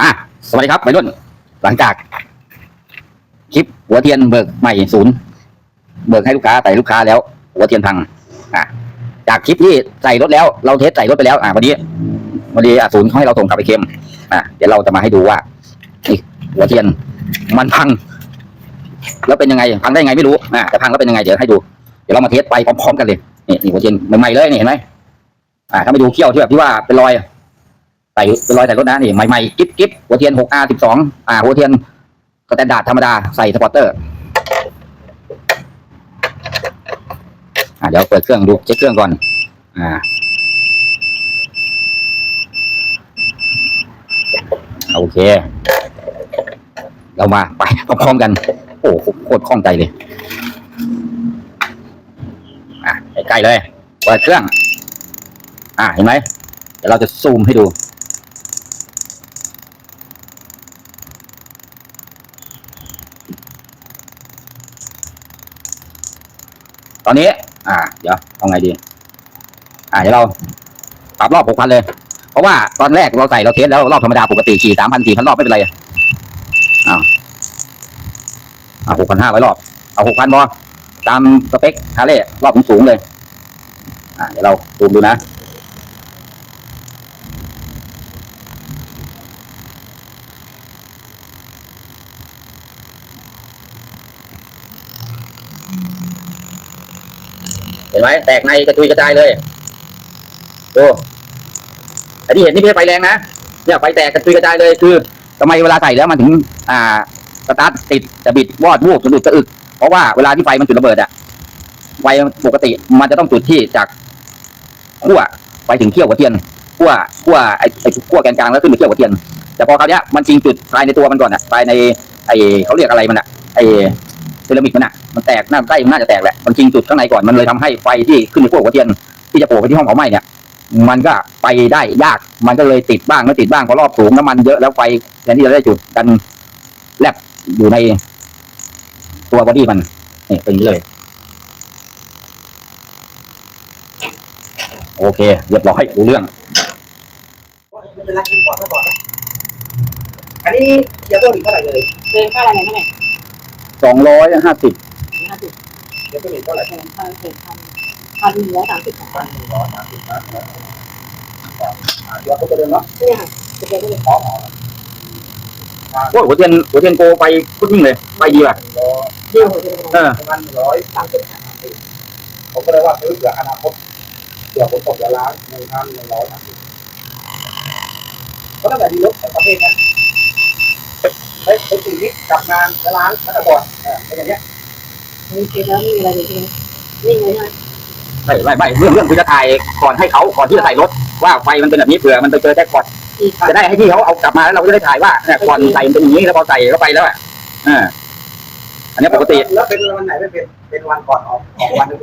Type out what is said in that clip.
อะสวัสดีครับวัยรุ่น หลังจาก คลิปหัวเทียนเบิกใหม่ศูนย์เบิกให้ลูกค้าใส่ลูกค้าแล้ว หัวเทียนพัง อะจากคลิปที่ใส่รถแล้วเราเทสใส่รถไปแล้ว อะวันนี้วันนี้ศูนย์เขาให้เราส่งกลับไปเคลมอะเดี๋ยวเราจะมาให้ดูว่าหัวเทียนมันพัง แล้วเป็นยังไงพังได้ยังไงไม่รู้อะแต่พังแล้วเป็นยังไงเดี๋ยวให้ดูเดี๋ยวเรามาเทสไปพร้อมๆกันเลยนี่หัวเทียนใหม่ๆเลยนี่เห็นไหมอะถ้าไปดูเขี้ยวที่แบบที่ว่าเป็นรอย ส่เป็นรอยใส่รถนะนี่ใหม่ๆกิ๊บกิ๊บหัวเทียน 6R 12อ่าหัวเทียนสแตนดาร์ดธรรมดาใส่สปอร์เตอร์อ่าเดี๋ยวเปิดเครื่องดูเช็คเครื่องก่อน อ่าโอเค เรามาไปพร้อมๆกัน โอ้โหโคตรคล่องใจเลยอะใกล้เลยเปิดเครื่อง อ่าเห็นไหมเดี๋ยวเราจะซูมให้ดู ตอนนี้ อ่า เดี๋ยวเอาไงดี อ่าเดี๋ยวเราปรับรอบหกพันเลย เพราะว่าตอนแรกเราใส่เราเทสแล้วรอบธรรมดาปกติขี่สามพันสี่พันรอบไม่เป็นไรอ้าวอ่าหกพันห้าร้อยรอบ เอาหกพันบอตามสเปคฮาเลย์รอบสูงเลย อ่าเดี๋ยวเราซูมดูนะ เห็นไหมแตกในกระจุยกระจายเลยดูอันที่เห็นนี่ไม่ใช่ไฟแรงนะเนี่ยไฟแตกกระจุยกระจายเลยคือทำไมเวลาใส่แล้วมันถึง อ่าสตาร์ทติดจะบิดวอดวูบสะดุดสะอึกเพราะว่าเวลาที่ไฟมันจุดระเบิดอะไฟปกติมันจะต้องจุดที่จากขั้วไปถึงเขี้ยวหัวเทียนขั้วขั้วไอ้ไอขั้วแกนกลางแล้วขึ้นไปเขี้ยวหัวเทียนแต่พอคราวเนี้ยมันจริงจุดภายในตัวมันก่อนอะภายในไอ้เขาเรียกอะไรมันอะไอ้ เซรามิกมันอะมันแตกหน้าใต้มันน่าจะแตกแหละมันจริงจุดข้างในก่อนมันเลยทำให้ไฟที่ขึ้นไปขั้วหัวเทียนที่จะโผล่ไปที่ห้องเผาไหม้เนี่ย มันก็ไปได้ยากมันก็เลยติดบ้างไม่ติดบ้างเพราะรอบสูงน้ำมันเยอะแล้วไฟแทนที่จะได้จุดกันแลบอยู่ในตัวบอดี้มันนี่เป็นอย่างนี้เลย โอเคเรียบร้อยรู้เรื่องมันเป็นรักกินก่อนเมื่อก่อนนะอันนี้เดี๋ยวเพิ่มอีกเท่าไหร่เลยเดินค่าอะไรเนี่ยเท่าไหร่ สองร้อยห้าสิบห้าสิบเดี๋ยวเพิ่มอีกเท่าไหร่เดินพันเจ็ดพันพันหนึ่งร้อยสามสิบสองพันหนึ่งร้อยสามสิบนะเดี๋ยวเขาจะเดินเนาะเนี่ยจะเดินได้เลยขอหมอโอ้ยหัวเทียนหัวเทียนโกไปพุ่งเลย ไปดีว่ะร้อยเดียวหัวเดินเออประมาณหนึ่งร้อยสามสิบผมก็เลยว่าซื้อเผื่ออนาคตเผื่อผมตกเดี๋ยวล้านหนึ่งพันหนึ่งร้อยสามสิบก็ตั้งแต่ดีรถแต่ประเภทเนี้ ฮ้ยเป็นสิ่งที่กลับงานแล้วล้างแล้วก็บอดเออเป็นอย่างเงี้ยมีเคสแล้วมีอะไรอยู่ใช่ไหมนิ่งเลยใช่ไหมไม่ไม่ไม่เรื่องเรื่องคือจะถ่ายก่อนให้เขาก่อนที่จะใส่รถว่าไฟมันเป็นแบบนี้เผื่อมันไปเจอแจ็คพอตอีกจะได้ให้ที่เขาเอากลับมาแล้วเราก็จะได้ถ่ายว่าเนี่ยก่อนใส่มันเป็นอย่างนี้แล้วพอใส่เข้าไปแล้วอะอ่าอันนี้ปกติ แล้วเป็นวันไหนไม่เป็นเป็นวันก่อนออกออกวันหนึง